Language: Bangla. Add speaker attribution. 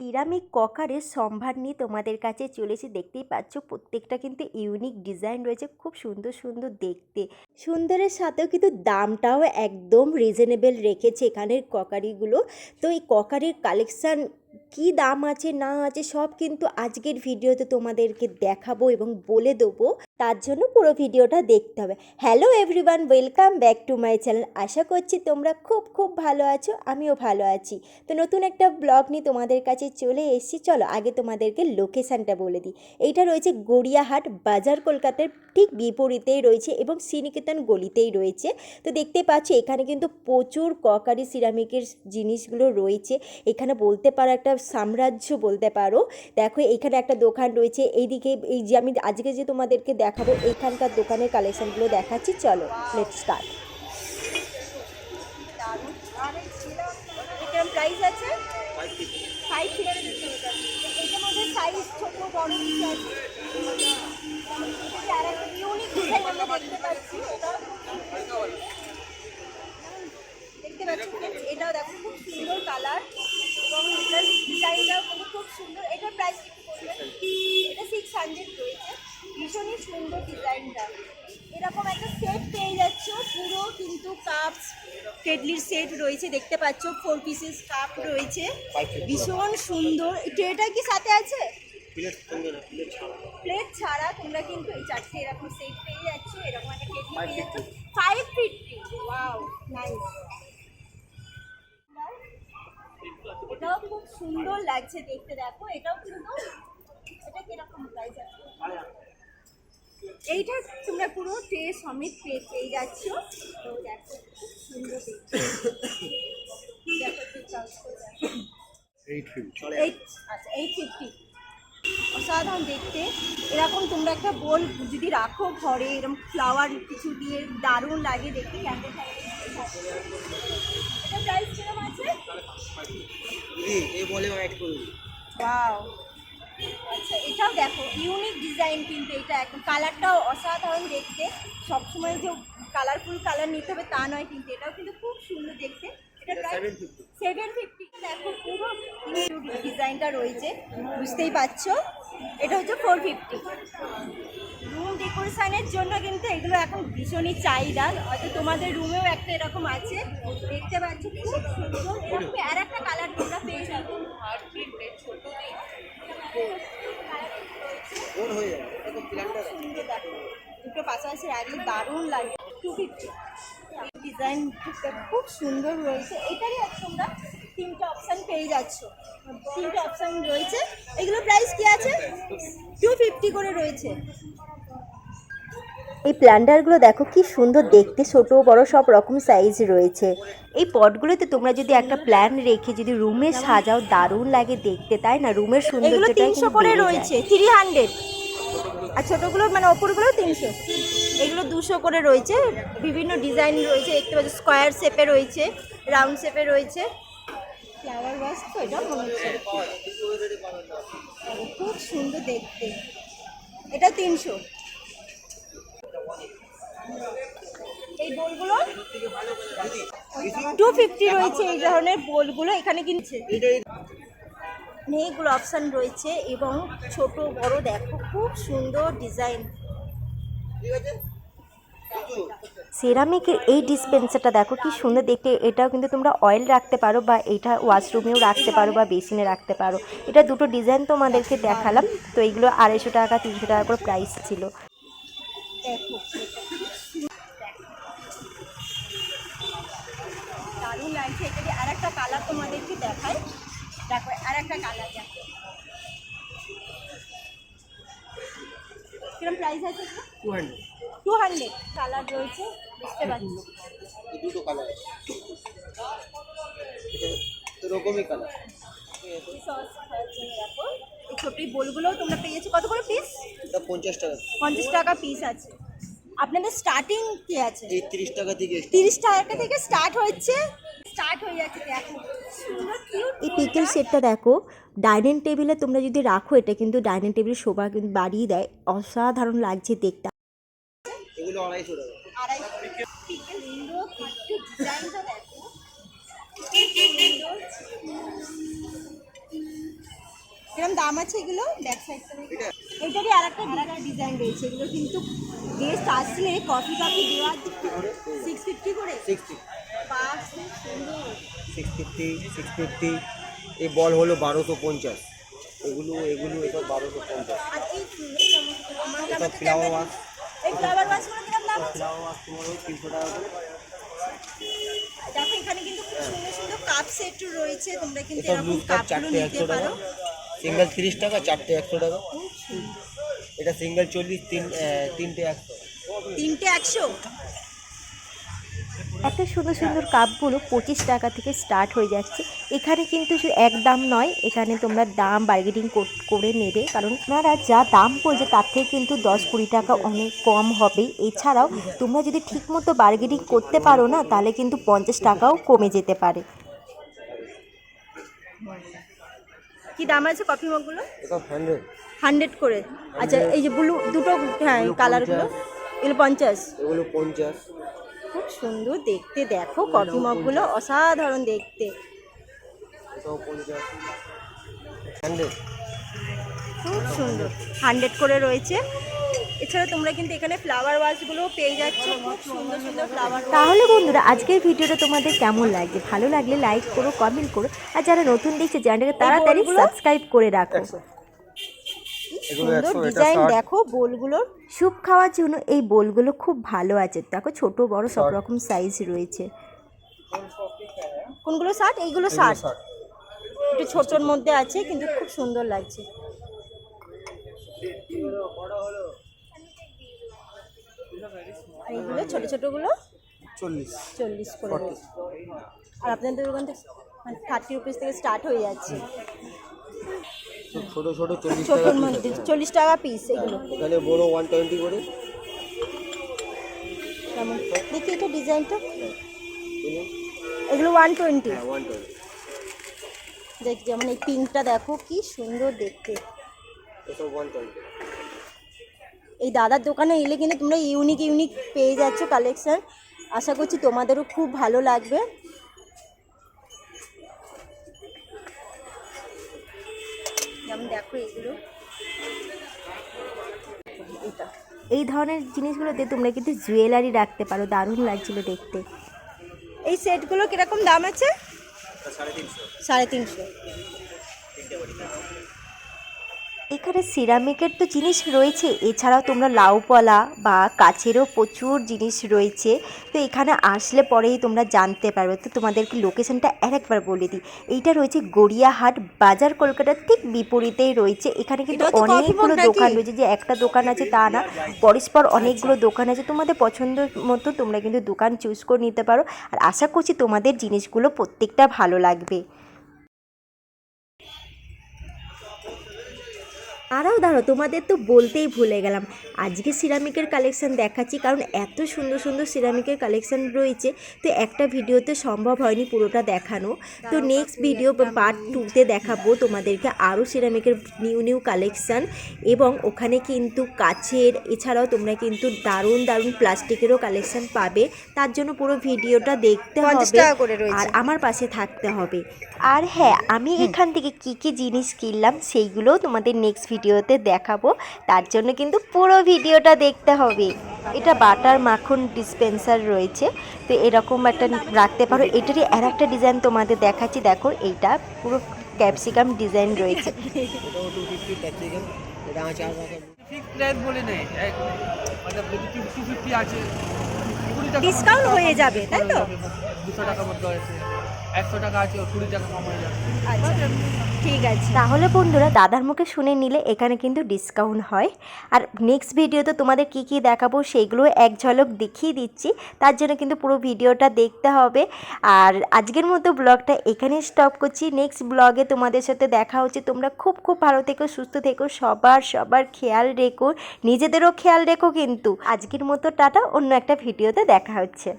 Speaker 1: সিরামিক ককারের সম্ভার নিয়ে তোমাদের কাছে চলেছি দেখতেই পাচ্ছ, প্রত্যেকটা কিন্তু ইউনিক ডিজাইন রয়েছে, খুব সুন্দর সুন্দর দেখতে। সুন্দরের সাথেও কিন্তু দামটাও একদম রিজনেবল রেখেছে এখানের ককারিগুলো। তো এই ককারির কালেকশান কি দাম আছে, না আছে, সব কিন্তু আজকের ভিডিওতে তোমাদেরকে দেখাবো এবং বলে দেবো। তার জন্য পুরো ভিডিওটা দেখতে হবে। Hello everyone welcome back to my channel আশা করছি তোমরা খুব খুব ভালো আছো, আমিও ভালো আছি। তো নতুন একটা ব্লগ নিয়ে তোমাদের কাছে চলে এসেছি। চলো আগে তোমাদেরকে লোকেশানটা বলে দিই। এইটা রয়েছে গড়িয়াহাট বাজার কলকাতার ঠিক বিপরীতেই রয়েছে এবং শ্রীনিকেতন গলিতেই রয়েছে। তো দেখতে পাচ্ছ এখানে কিন্তু প্রচুর ককারি সিরামিকের জিনিসগুলো রয়েছে। এখানে বলতে পারো একটা সাম্রাজ্য বলতে পারো। দেখো, এখানে একটা দোকান রয়েছে। এইদিকে, এই যে আমি আজকে যে তোমাদেরকে দেখাবো, এইখানকার দোকানের কালেকশনগুলো দেখাচ্ছি। চলো লেট স্টার্ট
Speaker 2: সেট রয়েছে দেখতে পাচ্ছ ফোর পিসেস কাপ রয়েছে। ভীষণ সুন্দর। ট্রেটা কি সাথে আছে? প্লেট ছাড়া। তোমরা কিন্তু এই চারটে এরকম সেট পেয়ে যাচ্ছ এরকম একটা কেটলি পেয়ে যাচ্ছ। ফাইভ ফিফটি ওয়াও নাইস এটাও খুব সুন্দর লাগছে দেখতে দেখো। এটাও কিন্তু এটা কীরকম প্রাইস আছে? এইটা তোমরা পুরো ট্রে সমেত পেয়ে পেয়ে যাচ্ছ। তো দেখো খুব সুন্দর দেখতে দেখো একটু চার্জ করে দেখো এইট আচ্ছা অসাধারণ দেখতে। এরকম তোমরা একটা বোল যদি রাখো ঘরে এরকম ফ্লাওয়ার কিছু দিয়ে দারুণ লাগে দেখতে এটা প্রাইস কীরকম আছে?
Speaker 3: এই বলে
Speaker 2: ওয়াও আচ্ছা এটাও দেখো ইউনিক ডিজাইন কিন্তু এটা একদম। কালারটাও অসাধারণ দেখতে। সবসময় যে কালারফুল কালার নিতে হবে তা নয় কিন্তু এটাও কিন্তু খুব সুন্দর দেখতে। এটা
Speaker 3: সেভেন ফিফটি
Speaker 2: সেভেন ফিফটি দেখো পুরো ডিজাইনটা রয়েছে বুঝতেই পারছ? এটা হচ্ছে ফোর ফিফটি রুম ডেকোরেশনের জন্য কিন্তু এগুলো এখন ভীষণই চাহিদা। হয়তো তোমাদের রুমেও একটা এরকম আছে। দেখতে পাচ্ছ খুব সুন্দর। আর একটা কালার তোমরা দুটো পাশাপাশি রাখলে দারুণ লাগে। টু ফিফটি ডিজাইন খুব সুন্দর রয়েছে। এটারই তোমরা তিনটে অপশান পেয়ে যাচ্ছ। তিনটে অপশান রয়েছে। এগুলো প্রাইস কি আছে? টু ফিফটি করে রয়েছে।
Speaker 1: এই প্ল্যান্ডারগুলো দেখো কি সুন্দর দেখতে। ছোট বড় সব রকম সাইজ রয়েছে। এই পটগুলোতে তোমরা যদি একটা প্ল্যান রেখে যদি রুমে সাজাও দারুণ লাগে দেখতে তাই না? রুমের সুন্দর
Speaker 2: তিনশো করে রয়েছে। থ্রি হান্ড্রেড আর ছোটোগুলো মানে ওপরগুলো তিনশো। এগুলো দুশো করে রয়েছে। বিভিন্ন ডিজাইন রয়েছে দেখতে পাচ্ছি স্কোয়ার শেপে রয়েছে রাউন্ড শেপে রয়েছে। ফ্লাওয়ার ওয়াশ তো এটা মনে হচ্ছে। খুব সুন্দর দেখতে। এটা তিনশো। এই বোলগুলো টু ফিফটি রয়েছে এই ধরনের বোলগুলো এখানে কিনছে। অনেকগুলো অপশান রয়েছে এবং ছোট, বড় দেখো, খুব সুন্দর ডিজাইন
Speaker 1: সেরামিকের এই ডিসপেন্সারটা দেখো, কি সুন্দর দেখতে। এটাও কিন্তু তোমরা অয়েল রাখতে পারো বা এটা ওয়াশরুমেও রাখতে পারো বা বেসিনে রাখতে পারো। এটা দুটো ডিজাইন তোমাদেরকে দেখালাম। তো এইগুলো আড়াইশো টাকা, তিনশো টাকা করে প্রাইস ছিল।
Speaker 2: দারুণ আর একটা কালার তোমাদেরকে দেখায় দেখো একটা কালার দেখো। কিরম প্রাইস আছে
Speaker 3: two hundred
Speaker 2: two hundred colour রয়েছে বুঝতে পারছি।
Speaker 3: দুটো কালার এরকমই কালার
Speaker 2: ছোট তোমরা পেয়েছ। কত করে পিস
Speaker 3: পঞ্চাশ টাকা।
Speaker 2: পঞ্চাশ টাকা পিস আছে। আপনাদের স্টার্টিং কি আছে?
Speaker 3: তিরিশ টাকা থেকে
Speaker 2: তিরিশ টাকা থেকে স্টার্ট হচ্ছে স্টার্ট হয়ে যাচ্ছে দেখো। কিউট
Speaker 1: এই পিকেল সেটটা দেখো ডাইনিং টেবিলে তোমরা যদি রাখো এটা কিন্তু ডাইনিং টেবিল শোভা কিন্তু বাড়িয়ে দেয়। অসাধারণ লাগছে দেখতে।
Speaker 3: এগুলো আড়াইশো টাকা।
Speaker 2: দাম আছে এগুলো? ব্যাক সাইডটা এইটারই আর একটা ডিজাইন রয়েছে। এগুলো কিন্তু গেস্ট আসলে কফি কফি দেওয়ার সিক্স ফিফটি করে।
Speaker 3: সিক্সটি
Speaker 2: পাঁচ সুন্দর।
Speaker 3: সিক্স ফিফটি সিক্স ফিফটি এই বল হলো বারোশো পঞ্চাশ। এগুলো এগুলো এসব বারোশো পঞ্চাশ। এসব ফ্লাওয়ার ওয়াশ
Speaker 2: ফ্লাওয়ার
Speaker 3: ওয়াশ তোমার ওই তিনশো টাকা করে।
Speaker 2: দেখো এখানে কিন্তু খুব সুন্দর সুন্দর কাপ সেট রয়েছে। তোমরা কিন্তু এরকম কাপগুলো
Speaker 3: চারটে
Speaker 2: নিতে
Speaker 3: একশো টাকা।
Speaker 2: পারো
Speaker 3: সিঙ্গেল তিরিশ টাকা চারটে একশো টাকা। এটা সিঙ্গেল চল্লিশ তিন তিনটে একশো।
Speaker 2: তিনটে একশো?
Speaker 1: এত সুন্দর সুন্দর কাপগুলো পঁচিশ টাকা থেকে স্টার্ট হয়ে যাচ্ছে। এখানে কিন্তু শুধু এক দাম নয় এখানে তোমরা দাম বার্গেনিং করে নেবে। কারণ আপনারা যা দাম পড়ছে তার থেকে কিন্তু দশ কুড়ি টাকা অনেক কম হবে। এছাড়াও তোমরা যদি ঠিকমতো বার্গেনিং করতে পারো না তাহলে কিন্তু পঞ্চাশ টাকাও কমে যেতে পারে।
Speaker 2: কি দাম আছে কফি মগগুলো
Speaker 3: হান্ড্রেড
Speaker 2: হান্ড্রেড করে। আচ্ছা এই যে ব্লু দুটো হ্যাঁ কালারগুলো এগুলো পঞ্চাশ।
Speaker 3: এগুলো পঞ্চাশ।
Speaker 2: খুব সুন্দর দেখতে। দেখো কফি মগগুলো অসাধারণ দেখতে। খুব সুন্দর। হান্ড্রেড করে রয়েছে। এছাড়া তোমরা কিন্তু এখানে ফ্লাওয়ার ওয়াশগুলো পেয়ে যাচ্ছ। খুব সুন্দর সুন্দর ফ্লাওয়ার
Speaker 1: তাহলে বন্ধুরা আজকের ভিডিওটা তোমাদের কেমন লাগছে? ভালো লাগলে লাইক করো কমেন্ট করো। আর যারা নতুন দেখছে চ্যানেলটাকে তাড়াতাড়ি সাবস্ক্রাইব করে রাখো।
Speaker 2: সুন্দর ডিজাইন দেখো বোলগুলোর
Speaker 1: স্যুপ খাওয়ার জন্য এই বোলগুলো খুব ভালো আছে। দেখো ছোট বড় সব রকম সাইজ রয়েছে।
Speaker 2: কোনগুলো ষাট এইগুলো ষাট একটু ছোটোর মধ্যে আছে কিন্তু খুব সুন্দর লাগছে। আর এইগুলো ছোট ছোটগুলো?
Speaker 3: চল্লিশ।
Speaker 2: চল্লিশ করে আর আপনাদের দোকান থেকে থার্টি রুপিস থেকে স্টার্ট হয়ে যাচ্ছে।
Speaker 3: ছোট ছোট চল্লিশ টাকা
Speaker 2: ছোটোর মধ্যে চল্লিশ টাকা পিস এগুলো।
Speaker 3: এখানে বড় ওয়ান টোয়েন্টি করে।
Speaker 2: কেমন? দেখি এটা ডিজাইনটা। এগুলো ওয়ান টোয়েন্টি
Speaker 3: হ্যাঁ ওয়ান টোয়েন্টি
Speaker 2: দেখ যেমন এই পিঙ্কটা দেখো কি সুন্দর দেখতে। এই দাদার দোকানে এলে কিন্তু তোমরা ইউনিক ইউনিক পেয়ে যাচ্ছ কালেকশন আশা করছি তোমাদেরও খুব ভালো লাগবে। যেমন দেখো এগুলো। এটা।
Speaker 1: এই ধরনের জিনিসগুলোতে তোমরা কিন্তু জুয়েলারি রাখতে পারো দারুণ লাগছিল দেখতে।
Speaker 2: এই সেটগুলো কীরকম দাম আছে?
Speaker 3: সাড়ে তিনশো।
Speaker 2: সাড়ে তিনশো।
Speaker 1: এখানে সিরামিকের তো জিনিস রয়েছে এছাড়াও তোমরা লাউ লাউপলা বা কাছেরও প্রচুর জিনিস রয়েছে। তো এখানে আসলে পরেই তোমরা জানতে পারবে। তো তোমাদেরকে লোকেশনটা আরেকবার বলে দিই। এইটা রয়েছে গড়িয়াহাট বাজার কলকাতার ঠিক বিপরীতেই রয়েছে। এখানে কিন্তু অনেকগুলো দোকান রয়েছে যে একটা দোকান আছে তা না। পরস্পর অনেকগুলো দোকান আছে তোমাদের পছন্দ মতো তোমরা কিন্তু দোকান চুজ করে নিতে পারো। আর আশা করছি তোমাদের জিনিসগুলো প্রত্যেকটা ভালো লাগবে। আরও দাঁড়ো তোমাদের তো বলতেই ভুলে গেলাম। আজকে সিরামিকের কালেকশন দেখাচ্ছি কারণ এত সুন্দর সুন্দর সিরামিকের কালেকশন রয়েছে তো একটা ভিডিওতে সম্ভব হয়নি পুরোটা দেখানো। তো নেক্সট ভিডিও পার্ট টুতে দেখাবো তোমাদেরকে আরও সিরামিকের নিউ নিউ কালেকশন এবং ওখানে কিন্তু কাছের এছাড়াও তোমরা কিন্তু দারুণ দারুণ প্লাস্টিকেরও কালেকশান পাবে। তার জন্য পুরো ভিডিওটা দেখতে হবে আর আমার পাশে থাকতে হবে। আর হ্যাঁ আমি এখান থেকে কি কি জিনিস কিনলাম সেইগুলোও তোমাদের নেক্সট ভিডিওতে দেখাবো। তার জন্য কিন্তু পুরো ভিডিওটা দেখতে হবে। এটা বাটার মাখন ডিসপেন্সার রয়েছে। তো এরকম একটা রাখতে পারো। এটারই আর একটা ডিজাইন তোমাদের দেখাচ্ছি। দেখো এইটা পুরো ক্যাপসিকাম ডিজাইন রয়েছে।
Speaker 3: এটাও টু ফিফটি ক্যাপসিকাম এটা আছে আর রাখা
Speaker 4: ফিক্সড প্রাইস বলে নেই এক মানে যদি টু টু ফিফটি আছে কুড়ি টাকা
Speaker 2: Discount হয়ে যাবে, তাই তো?
Speaker 4: দুশো টাকার মধ্যে আছে
Speaker 2: আচ্ছা ঠিক আছে।
Speaker 1: তাহলে বন্ধুরা, দাদার মুখে শুনে নিলে এখানে কিন্তু ডিসকাউন্ট হয়। আর নেক্সট ভিডিওতে তোমাদের কি কি দেখাবো সেইগুলো এক ঝলক দেখিয়ে দিচ্ছি। তার জন্য কিন্তু পুরো ভিডিওটা দেখতে হবে। আর আজকের মতো ব্লগটা এখানে স্টপ করছি। নেক্সট ব্লগে তোমাদের সাথে দেখা হচ্ছে। তোমরা খুব খুব ভালো থেকো, সুস্থ থেকো, সবার সবার খেয়াল রেখো। নিজেদেরও খেয়াল রেখো কিন্তু। আজকের মতো টাটা, অন্য একটা ভিডিওতে দেখা হচ্ছে।